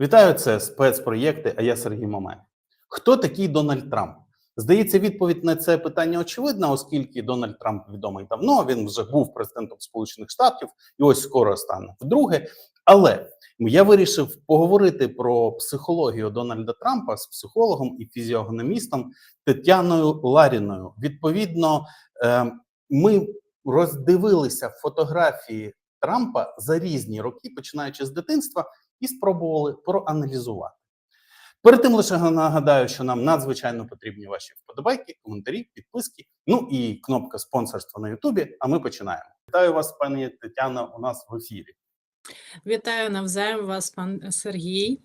Вітаю, це спецпроєкти. А я Сергій Мамай. Хто такий Дональд Трамп? Здається, відповідь на це питання очевидна, оскільки Дональд Трамп відомий давно. Він вже був президентом Сполучених Штатів і ось скоро стане вдруге. Але я вирішив поговорити про психологію Дональда Трампа з психологом і фізіогномістом Тетяною Ларіною. Відповідно, е, ми роздивилися фотографії Трампа за різні роки, починаючи з дитинства, і спробували проаналізувати. Перед тим лише нагадаю, що нам надзвичайно потрібні ваші вподобайки, коментарі, підписки, ну і кнопка спонсорства на Ютубі. А ми починаємо. Вітаю вас, пані Тетяна. У нас в ефірі. Вітаю навзаєм вас, пан Сергій.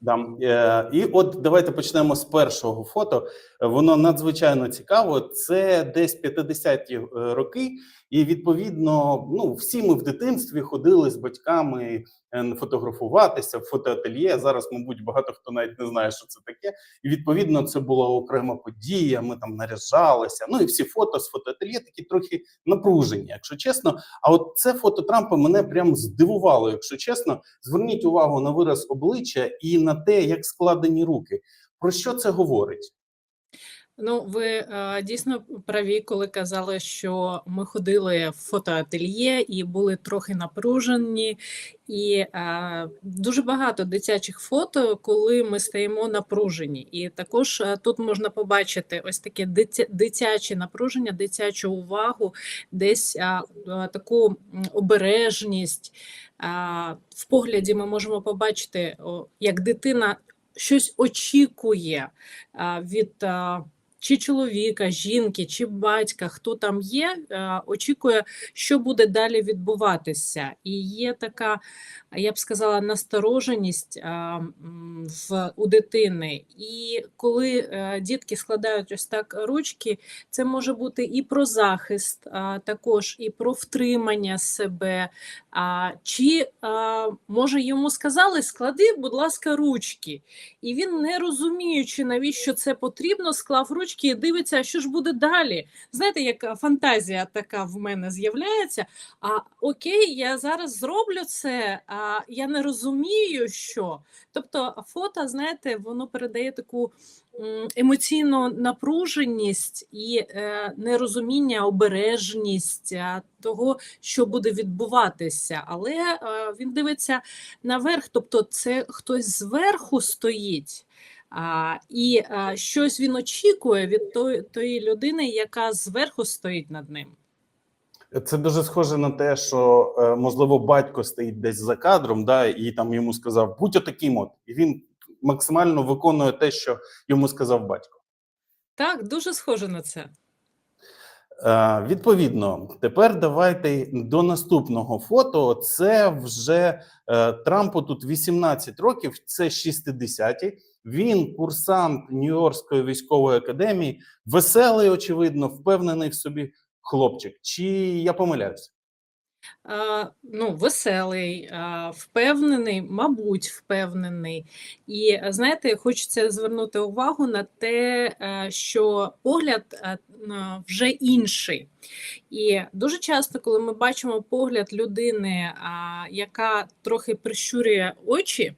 Да. Е, і от давайте почнемо з першого фото. Воно надзвичайно цікаво. Це десь 50-ті е, роки, і відповідно, ну всі ми в дитинстві ходили з батьками е, фотографуватися в фотоательє. Зараз, мабуть, багато хто навіть не знає, що це таке. І відповідно, це була окрема подія. Ми там наряжалися. Ну і всі фото з фотоательє такі трохи напружені, якщо чесно. А от це фото Трампа мене прям здивувало, якщо чесно. Зверніть увагу на вираз обличчя і на те, як складені руки. Про що це говорить? Ну, ви е, дійсно праві, коли казали, що ми ходили в фотоательє і були трохи напружені, і е, дуже багато дитячих фото, коли ми стаємо напружені. І також е, тут можна побачити ось таке дитя, дитяче напруження, дитячу увагу, десь е, таку обережність. Е, в погляді ми можемо побачити, як дитина щось очікує від. Чи чоловіка, жінки, чи батька, хто там є, е, очікує, що буде далі відбуватися. І є така, я б сказала, настороженість е, у дитини. І коли е, дітки складають ось так ручки, це може бути і про захист, також і про втримання себе. Чи може йому сказали, склади, будь ласка, ручки. І він, не розуміючи, навіщо це потрібно, склав ручки ручки і дивиться, що ж буде далі. Знаєте, як фантазія така в мене з'являється. А окей, я зараз зроблю це, а я не розумію, що. Тобто, фото, знаєте, воно передає таку емоційну напруженість і е, нерозуміння, обережність того, що буде відбуватися. Але е, він дивиться наверх, тобто це хтось зверху стоїть. А, І а, щось він очікує від той, тої людини, яка зверху стоїть над ним. Це дуже схоже на те, що е, можливо батько стоїть десь за кадром, да, і там йому сказав будь отаким от, і він максимально виконує те, що йому сказав батько. Так, дуже схоже на це. Е, відповідно, тепер давайте до наступного фото. Це вже е, Трампу тут 18 років, це 60-ті. Він курсант Нью-Йоркської військової академії, веселий, очевидно, впевнений в собі хлопчик. Чи я помиляюся? Ну, Веселий, впевнений, мабуть, впевнений. І знаєте, хочеться звернути увагу на те, що погляд вже інший. І дуже часто, коли ми бачимо погляд людини, яка трохи прищурює очі,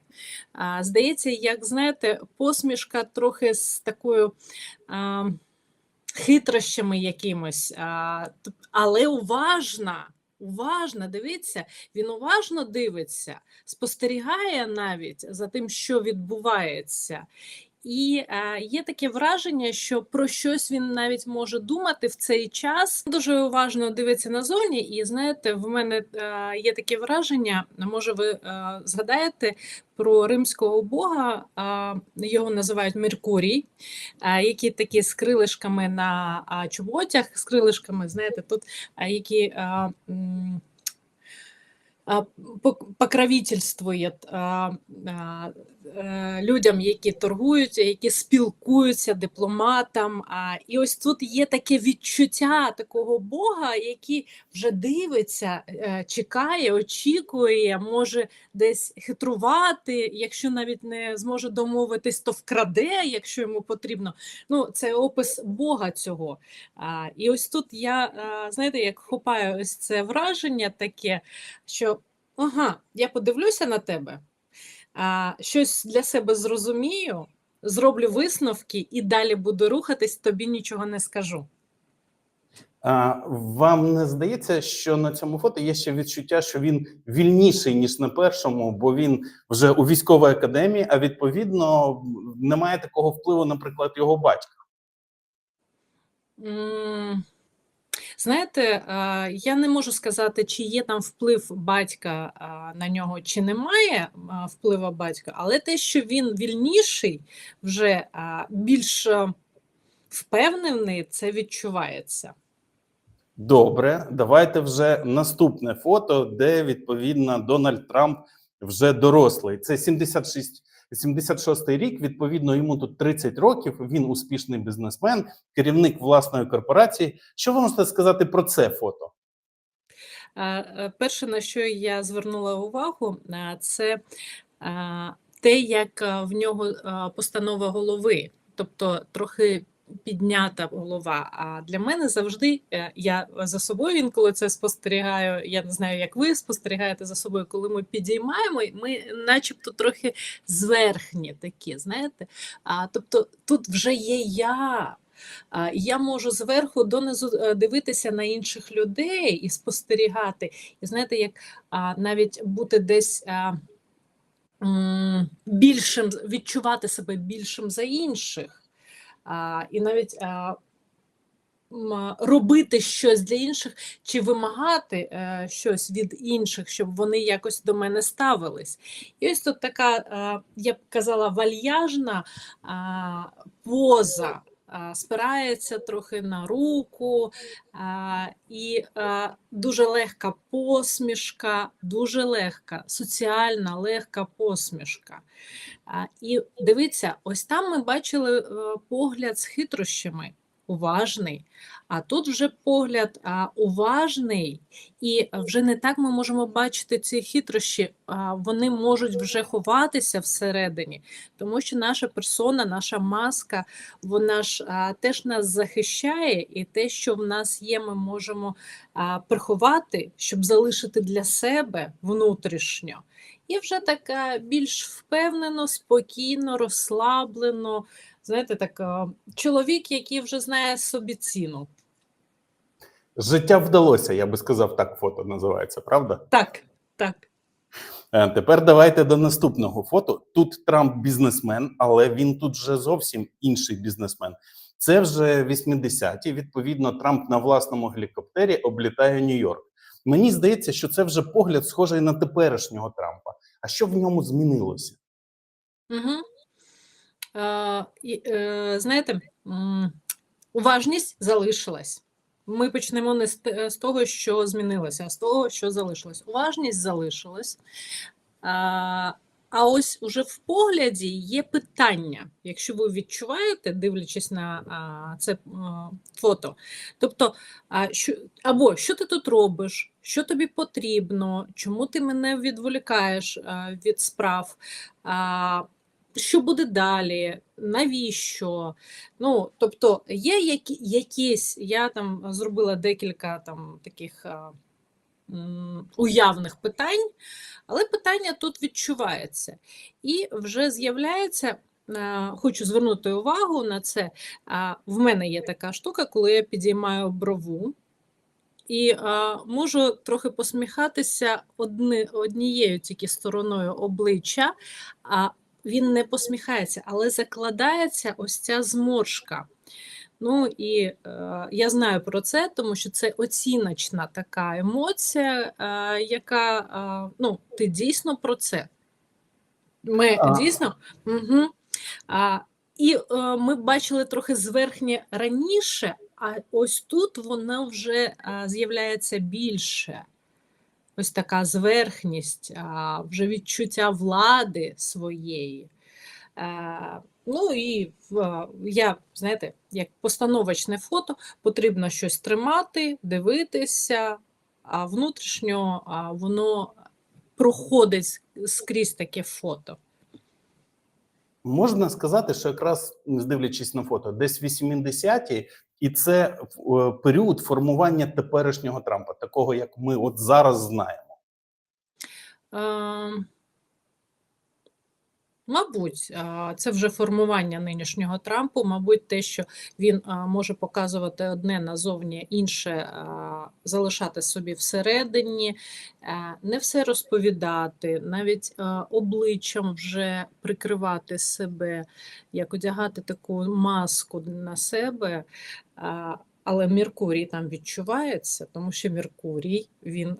здається, як знаєте, посмішка трохи з такою. Хитрощами якимось, але уважна, уважна дивиться, він уважно дивиться, спостерігає навіть за тим, що відбувається. І е, є таке враження, що про щось він навіть може думати в цей час. Дуже уважно дивиться назовні, і знаєте, в мене е, є таке враження. Може, ви е, згадаєте про римського бога, е, його називають Меркурій, е, які такі з крилишками на е, чоботях, з крилишками, знаєте, тут е, які. Е, покровительствує людям, які торгують, які спілкуються дипломатам. І ось тут є таке відчуття такого Бога, який вже дивиться, е, чекає, очікує, може десь хитрувати, якщо навіть не зможе домовитись, то вкраде, якщо йому потрібно. Ну, Це опис Бога цього. І ось тут я, знаєте, як хопаю ось це враження таке, що ага, я подивлюся на тебе. Щось для себе зрозумію, зроблю висновки і далі буду рухатись, тобі нічого не скажу. А, вам не здається, що на цьому фото є ще відчуття, що він вільніший ніж на першому, бо він вже у військовій академії, а відповідно немає такого впливу, наприклад, його батька. Знаєте, я не можу сказати, чи є там вплив батька на нього, чи немає впливу батька, але те, що він вільніший, вже більш впевнений, це відчувається. Добре, давайте вже наступне фото, де відповідно Дональд Трамп вже дорослий. Це 76, 76-й рік. Відповідно, йому тут 30 років. Він успішний бізнесмен, керівник власної корпорації. Що ви можете сказати про це фото? Е, Перше, на що я звернула увагу, це те, як в нього постанова голови, тобто трохи піднята голова. А для мене завжди е, я за собою інколи це спостерігаю. Я не знаю, як ви спостерігаєте за собою, коли ми підіймаємо, ми начебто трохи зверхні такі, знаєте. А, тобто тут вже є я. Я можу зверху донизу е, дивитися на інших людей і спостерігати. І знаєте, як навіть бути десь більшим, відчувати себе більшим за інших. А, і навіть а, робити щось для інших чи вимагати а, щось від інших, щоб вони якось до мене ставились. І ось тут така, а, я б казала, вальяжна а, поза. Спирається трохи на руку, і дуже легка посмішка, дуже легка, соціальна легка посмішка. І дивіться, ось там ми бачили е, погляд з хитрощами, уважний. А тут вже погляд а, уважний, і вже не так ми можемо бачити ці хитрощі, а, вони можуть вже ховатися всередині, тому що наша персона, наша маска, вона ж а, теж нас захищає, і те, що в нас є, ми можемо а, приховати, щоб залишити для себе внутрішньо. І вже така більш впевнено, спокійно, розслаблено. Знаєте, так, чоловік, який вже знає собі ціну. Життя вдалося, я би сказав, так фото називається, правда? Так, так. Е, Тепер давайте до наступного фото. Тут Трамп бізнесмен, але він тут вже зовсім інший бізнесмен. Це вже 80-ті. Відповідно, Трамп на власному гелікоптері облітає Нью-Йорк. Мені здається, що це вже погляд схожий на теперішнього Трампа. А що в ньому змінилося? Угу. Е, е, знаєте, уважність залишилась. Ми почнемо не з, того, що змінилося, а з того, що залишилось. Уважність залишилась. А, ось уже в погляді є питання, якщо ви відчуваєте, дивлячись на це фото. Тобто, або що ти тут робиш, що тобі потрібно, чому ти мене відволікаєш від справ, що буде далі, навіщо? Ну, тобто, є які, якісь, я там зробила декілька там таких. м, Уявних питань, але питання тут відчувається. І вже з'являється, е, хочу звернути увагу на це. В мене є така штука, коли я підіймаю брову і можу трохи посміхатися однією тільки стороною обличчя, він не посміхається, але закладається ось ця зморшка. Ну і е, я знаю про це, тому що це оціночна така емоція, е, яка е, ну, ти дійсно про це. Ми А. дійсно. Угу. А, і е, ми бачили трохи зверхнє раніше, а ось тут воно вже а, з'являється більше. Ось така зверхність, вже відчуття влади своєї. Е, Ну і я, знаєте, як постановочне фото, потрібно щось тримати, дивитися, а внутрішньо воно проходить скрізь таке фото. Можна сказати, що якраз не дивлячись на фото, десь 80-ті, і це е, період формування теперішнього Трампа, такого як ми от зараз знаємо. Е, Мабуть, це вже формування нинішнього Трампу. Мабуть, те, що він може показувати одне назовні, інше залишати собі всередині, е, не все розповідати, навіть обличчям вже прикривати себе, як одягати таку маску на себе. Але Меркурій там відчувається, тому що Меркурій він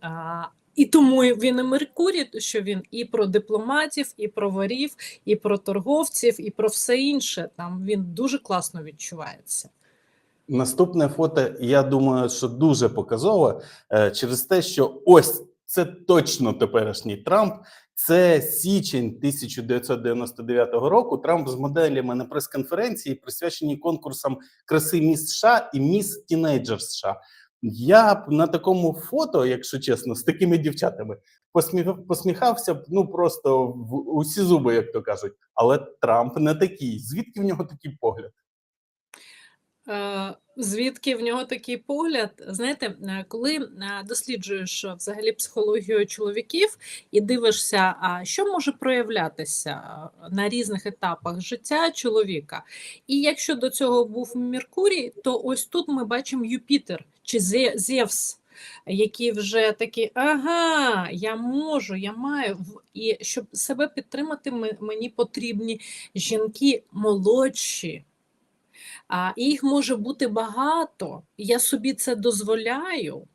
і тому він і Меркурій, що він і про дипломатів, і про ворів, і про торговців, і про все інше. Там він дуже класно відчувається. Наступне фото, я думаю, що дуже показове через те, що ось це точно теперішній Трамп. Це січень 1999 року. Трамп з моделями на прес-конференції, присвячені конкурсам краси міс США і міс Тінейджер США. Я б на такому фото, якщо чесно, з такими дівчатами посміх, посміхався б ну просто в усі зуби, як то кажуть. Але Трамп не такий. Звідки в нього такий погляд? Е, Звідки в нього такий погляд? Знаєте, е, коли е, досліджуєш взагалі психологію чоловіків і дивишся, що може проявлятися на різних етапах життя чоловіка. І якщо до цього був Меркурій, то ось тут ми бачимо Юпітер чи Зевс. Які вже такі, ага, я можу, я маю. І щоб себе підтримати, мені потрібні жінки молодші, а, і їх може бути багато. Я собі це дозволяю.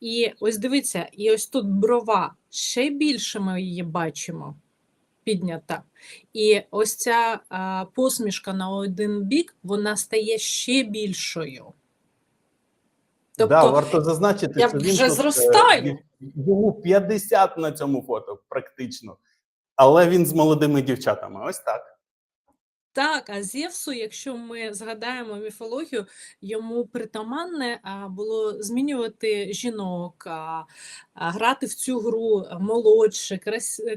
І ось дивіться, і ось тут брова ще більше ми її бачимо піднята. І ось ця а, посмішка на один бік, вона стає ще більшою. Тобто, да, варто зазначити, я що він вже зростаю. Йому 50 на цьому фото, практично. Але він з молодими дівчатами. Ось так. Так, а Зевсу, якщо ми згадаємо міфологію, йому притаманне було змінювати жінок, грати в цю гру молодше,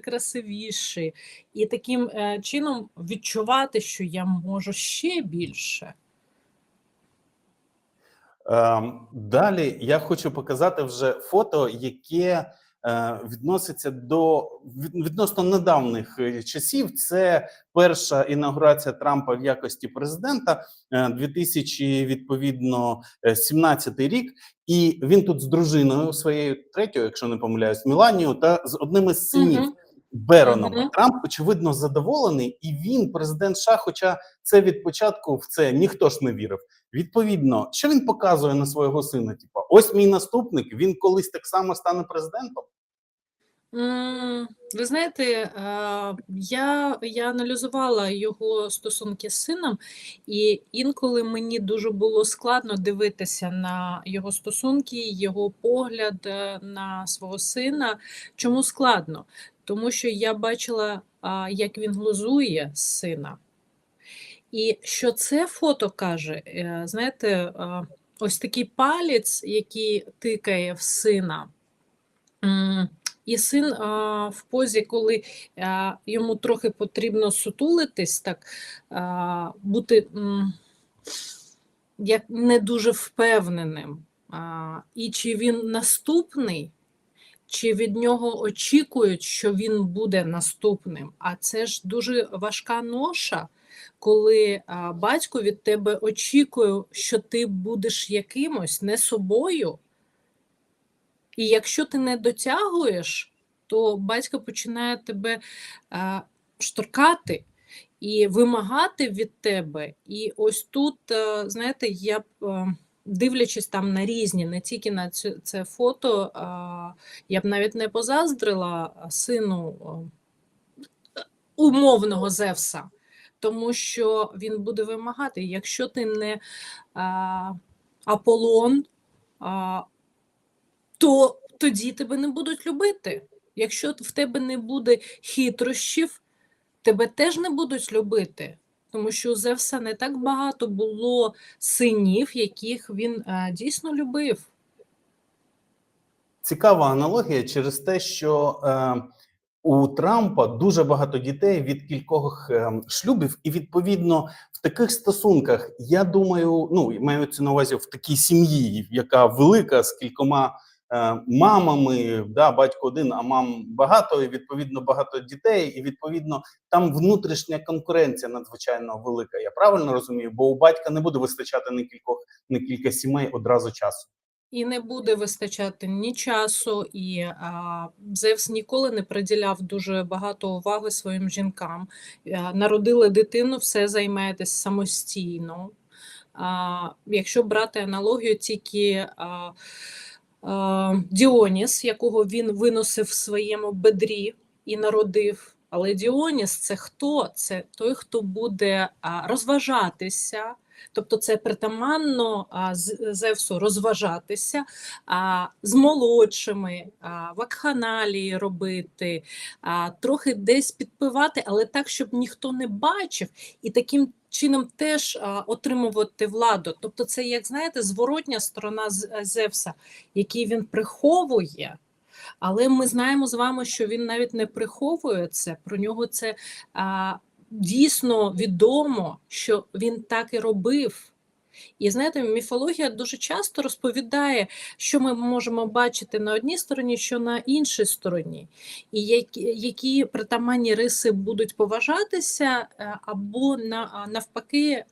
красивіше, і таким е, чином відчувати, що я можу ще більше. Ем, далі я хочу показати вже фото, яке відноситься до відносно недавніх е, часів. Це перша інаугурація Трампа в якості президента, е, 2000, відповідно, е, 17 рік. І він тут з дружиною своєю третьою, якщо не помиляюсь, Міланією, та з одним із синів. Бероном Мгм. Трамп очевидно задоволений, і він президент США. Хоча це від початку в це ніхто ж не вірив. Відповідно, що він показує на свого сина? Типа, ось мій наступник. Він колись так само стане президентом. Ви знаєте, е, я, я аналізувала його стосунки з сином, і інколи мені дуже було складно дивитися на його стосунки, його погляд е, на свого сина. Чому складно? Тому що я бачила, як він глузує сина. І що це фото каже, е, знаєте, ось такий палець, який тикає в сина. І син а, в позі, коли а, йому трохи потрібно сутулитись, так а, бути м, як не дуже впевненим. А, і чи він наступний, чи від нього очікують, що він буде наступним. А це ж дуже важка ноша, коли а, батько від тебе очікує, що ти будеш якимось, не собою. І якщо ти не дотягуєш, то батько починає тебе е, шторкати і вимагати від тебе. І ось тут, знаєте, я дивлячись там на різні, не тільки на це, фото, е, я б навіть не позаздрила сину умовного Зевса, тому що він буде вимагати, якщо ти не е, Аполлон, а, то тоді тебе не будуть любити. Якщо в тебе не буде хитрощів, тебе теж не будуть любити. Тому що у Зевса не так багато було синів, яких він а, дійсно любив. Цікава аналогія через те, що е, у Трампа дуже багато дітей від кількох е, шлюбів, і відповідно в таких стосунках, я думаю, ну мається на увазі в такій сім'ї, яка велика з кількома е, мамами, да, батько один, а мам багато, і відповідно багато дітей, і відповідно там внутрішня конкуренція надзвичайно велика. Я правильно розумію, бо у батька не буде вистачати на кількох на кілька сімей одразу часу. І не буде вистачати ні часу, і а, Зевс ніколи не приділяв дуже багато уваги своїм жінкам. А, народили дитину, все займаєтесь самостійно. А, якщо брати аналогію, тільки а, а, Діоніс, якого він виносив в своєму бедрі і народив. Але Діоніс це хто? Це той, хто буде розважатися. Тобто це притаманно а, Зевсу розважатися а, з молодшими, а, вакханалії робити, а, трохи десь підпивати, але так, щоб ніхто не бачив, і таким чином теж а, отримувати владу. Тобто, це, як знаєте, зворотня сторона Зевса, який він приховує. Але ми знаємо з вами, що він навіть не приховує це. Про нього це а, дійсно відомо, що він так і робив. І знаєте, міфологія дуже часто розповідає, що ми можемо бачити на одній стороні, що на іншій стороні, і які, які притаманні риси будуть поважатися, е, або на, навпаки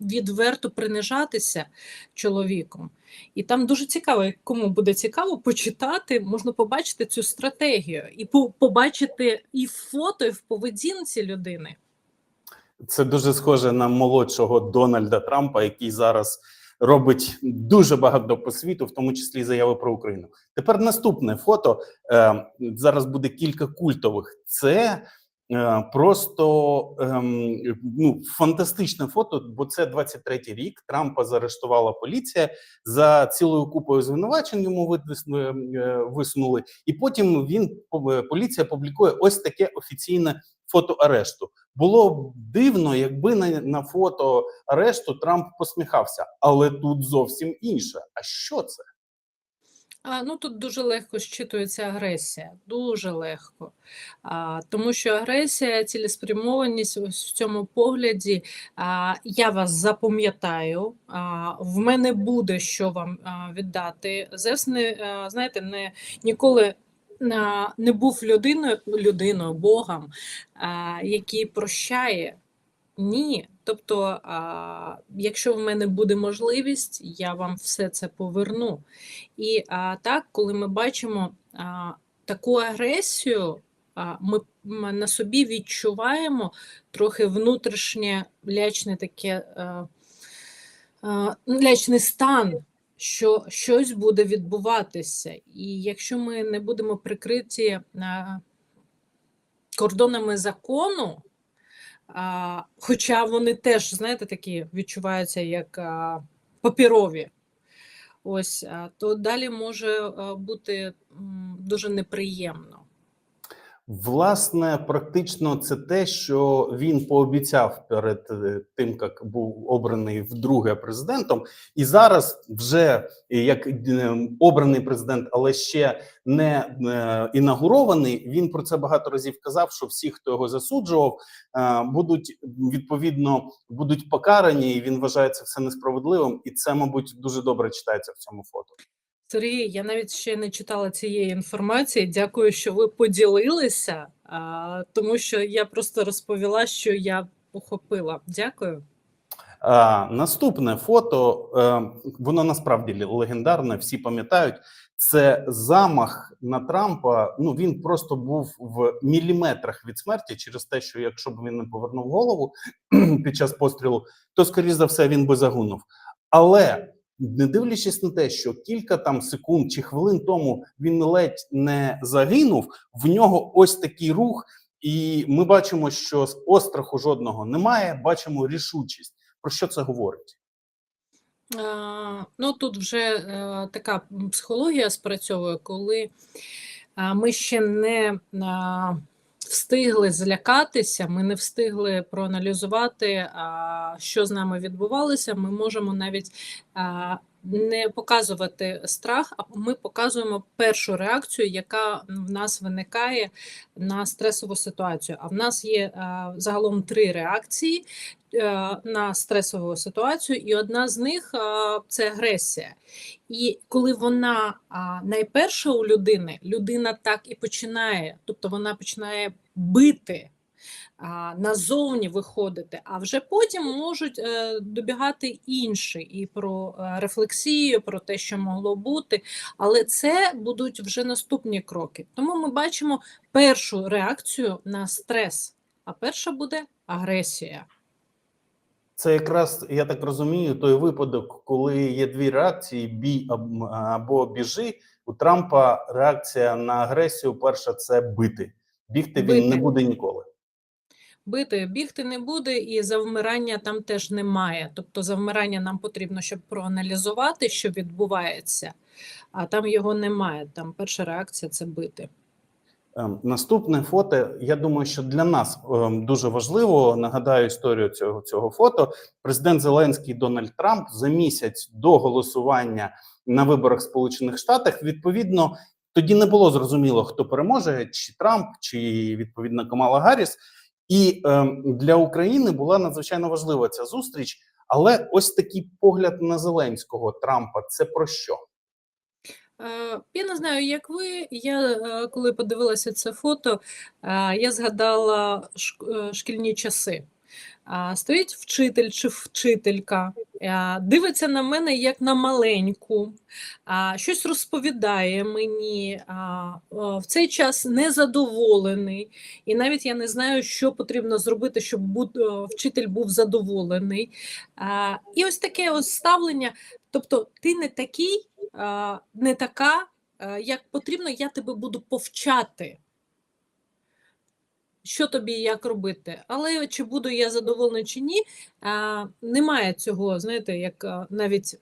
відверто принижатися чоловіком. І там дуже цікаво, кому буде цікаво почитати, можна побачити цю стратегію і побачити і фото, і в поведінці людини. Це дуже схоже на молодшого Дональда Трампа, який зараз робить дуже багато по світу, в тому числі заяви про Україну. Тепер наступне фото. Е, зараз буде кілька культових. Це е, просто ем, ну, фантастичне фото, бо це 23-й рік. Трампа заарештувала поліція за цілою купою звинувачень. Йому е, висунули, і потім він поліція публікує ось таке офіційне фото арешту. Було б дивно, якби на, на фото арешту Трамп посміхався, але тут зовсім інше. А що це? А, ну тут дуже легко щитується агресія, дуже легко. А, тому що агресія, цілеспрямованість в цьому погляді. А, я вас запам'ятаю, а, в мене буде що вам а, віддати. Зевс не а, знаєте, не ніколи. Не був людиною, людиною, Богом, який прощає. Ні. Тобто, а, якщо в мене буде можливість, я вам все це поверну. І а, так, коли ми бачимо таку агресію, ми на собі відчуваємо трохи внутрішнє лячне таке лячний стан, що щось буде відбуватися. І якщо ми не будемо прикриті кордонами закону, хоча вони теж, знаєте, такі відчуваються як а, папірові. Ось, а, то далі може бути дуже неприємно. Власне, практично це те, що він пообіцяв перед е, тим, як був обраний вдруге президентом, і зараз вже е, як е, обраний президент, але ще не інаугурований. Він про це багато разів казав. Що всі, хто його засуджував, будуть відповідно будуть покарані, і він вважає це все несправедливим. І це, мабуть, дуже добре читається в цьому фото. Сергій, я навіть ще не читала цієї інформації. Дякую, що ви поділилися, тому що я просто розповіла, що я охопила. Дякую. А, наступне фото, е, воно насправді легендарне, всі пам'ятають. Це замах на Трампа. Ну він просто був в міліметрах від смерті через те, що якщо б він не повернув голову під час пострілу, то скоріш за все він би загинув. Але не дивлячись на те, що кілька там секунд чи хвилин тому він ледь не загинув, в нього ось такий рух, і ми бачимо, що остраху жодного немає. Бачимо рішучість. Про що це говорить? Ну тут вже е, така психологія спрацьовує, коли ми ще не встигли злякатися, ми не встигли проаналізувати, що з нами відбувалося. Ми можемо навіть не показувати страх, а ми показуємо першу реакцію, яка в нас виникає на стресову ситуацію. А в нас є загалом три реакції на стресову ситуацію, і одна з них е, це агресія. І коли вона найперша у людини, людина так і починає, тобто вона починає бити. Назовні виходити, а вже потім можуть е, добігати інші і про е, рефлексію, про те, що могло бути, але це будуть вже наступні кроки. Тому ми бачимо першу реакцію на стрес, а перша буде агресія. Це якраз, я так розумію, той випадок, коли є дві реакції: бій або біжи. У Трампа реакція на агресію перша це бити. Бігти він не буде ніколи. Бити, бігти не буде, і завмирання там теж немає. Тобто, завмирання нам потрібно, щоб проаналізувати, що відбувається, а там його немає. Там перша реакція це бити. Ем, Наступне фото. Я думаю, що для нас ем, дуже важливо. Нагадаю історію цього цього фото. Президент Зеленський Дональд Трамп за місяць до голосування на виборах в Сполучених Штатах. Відповідно, тоді не було зрозуміло, хто переможе, чи Трамп, чи відповідно Камала Гарріс. І ем, для України була надзвичайно важлива ця зустріч. Але ось такий погляд на Зеленського Трампа це про що? Е, Я не знаю, як ви. Я е, коли подивилася це фото, е, я згадала шкільні часи. Стоїть вчитель чи вчителька, дивиться на мене як на маленьку, щось розповідає мені, в цей час незадоволений, і навіть я не знаю, що потрібно зробити, щоб вчитель був задоволений. І ось таке ось ставлення. Тобто, ти не такий, не така, як потрібно, я тебе буду повчати. Що тобі як робити, але чи буду я задоволений чи ні, а, немає цього, знаєте, як навіть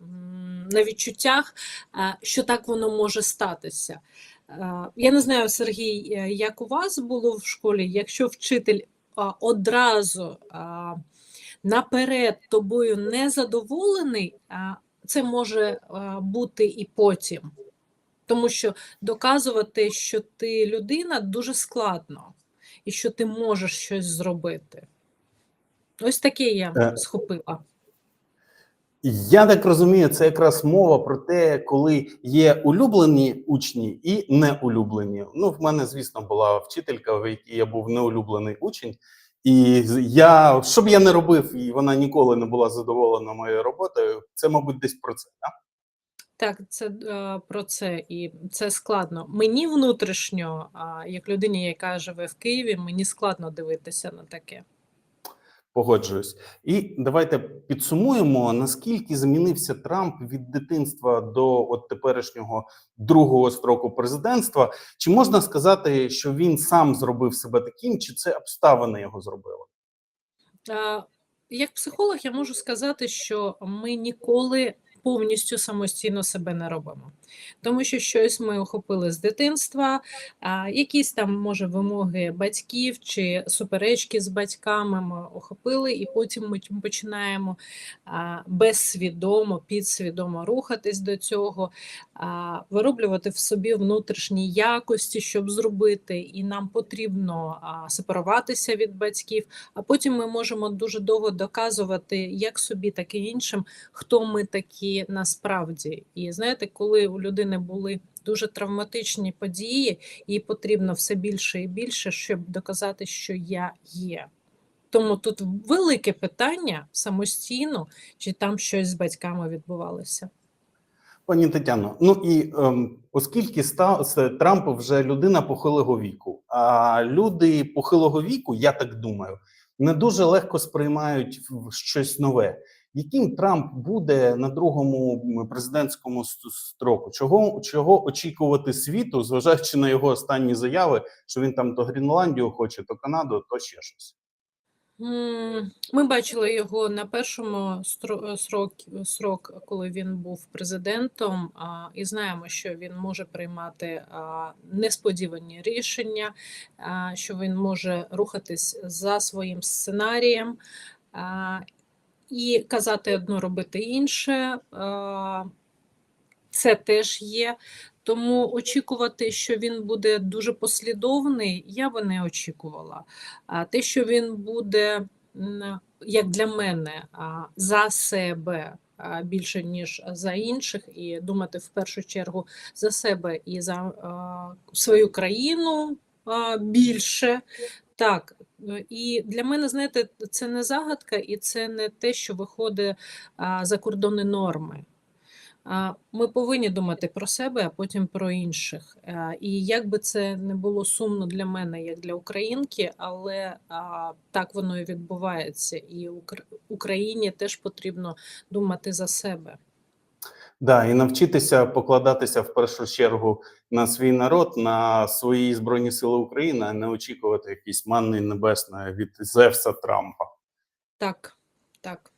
на відчуттях, що так воно може статися. Я не знаю, Сергій, е, як у вас було в школі, якщо вчитель одразу наперед тобою не задоволений, це може бути і потім. Тому що доказувати, що ти людина, дуже складно, і що ти можеш щось зробити. Ось таке я Е, схопила. Я так розумію, це якраз мова про те, коли є улюблені учні і неулюблені. Ну, в мене, звісно, була вчителька, в якій я був неулюблений учень, і я, що б я не робив, і вона ніколи не була задоволена моєю роботою. Це, мабуть, десь про це. Да? Так, це е, про це, і це складно. Мені внутрішньо, як людині, яка живе в Києві, мені складно дивитися на таке. Погоджуюсь. І давайте підсумуємо, наскільки змінився Трамп від дитинства до от теперішнього другого строку президентства. Чи можна сказати, що він сам зробив себе таким, чи це обставини його зробили? Як психолог, я можу сказати, що ми ніколи повністю самостійно себе не робимо, тому що щось ми охопили з дитинства, якісь там, може, вимоги батьків чи суперечки з батьками ми охопили, і потім ми починаємо безсвідомо, підсвідомо рухатись до цього, вироблювати в собі внутрішні якості, щоб зробити, і нам потрібно сепаруватися від батьків. А потім ми можемо дуже довго доказувати як собі, так і іншим, хто ми такі насправді. І знаєте, коли у людини були дуже травматичні події, їй потрібно все більше і більше, щоб доказати, що я є. Тому тут велике питання самостійно, чи там щось з батьками відбувалося. Пані Тетяно, ну і ем, оскільки став це Трамп вже людина похилого віку, а люди похилого віку, я так думаю, не дуже легко сприймають щось нове. Яким Трамп буде на другому президентському строку? Чого, чого очікувати світу, зважаючи на його останні заяви, що він там то Гренландію хоче, то Канаду, то ще щось? Ми бачили його на першому срок, срок, коли він був президентом, і знаємо, що він може приймати несподівані рішення, що він може рухатись за своїм сценарієм і казати одно, робити інше. Це теж є. Тому очікувати, що він буде дуже послідовний, я би не очікувала. А те, що він буде, як для мене, за себе більше, ніж за інших, і думати в першу чергу за себе і за свою країну більше. Так, е, і для мене, знаєте, це не загадка, і це не те, що виходить за кордони норми. Ми повинні думати про себе, а потім про інших. І як би це не було сумно для мене, як для українки, але так воно і відбувається. І Україні теж потрібно думати за себе. Да, і навчитися покладатися в першу чергу на свій народ, на свої збройні сили України, а не очікувати якісь манни небесної від Зевса Трампа. Так, так.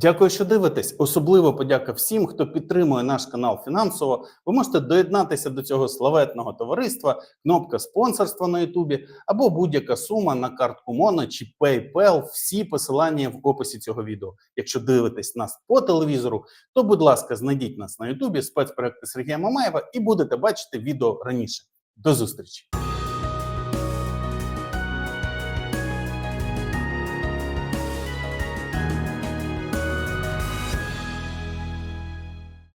Дякую, що дивитесь. Особливо подяка всім, хто підтримує наш канал фінансово. Ви можете доєднатися до цього славетного товариства, кнопка спонсорства на Ютубі або будь-яка сума на картку Моно чи PayPal. Всі посилання в описі цього відео. Якщо дивитесь нас по телевізору, то будь ласка, знайдіть нас на Ютубі спецпроекти Сергія Мамаєва і будете бачити відео раніше. До зустрічі!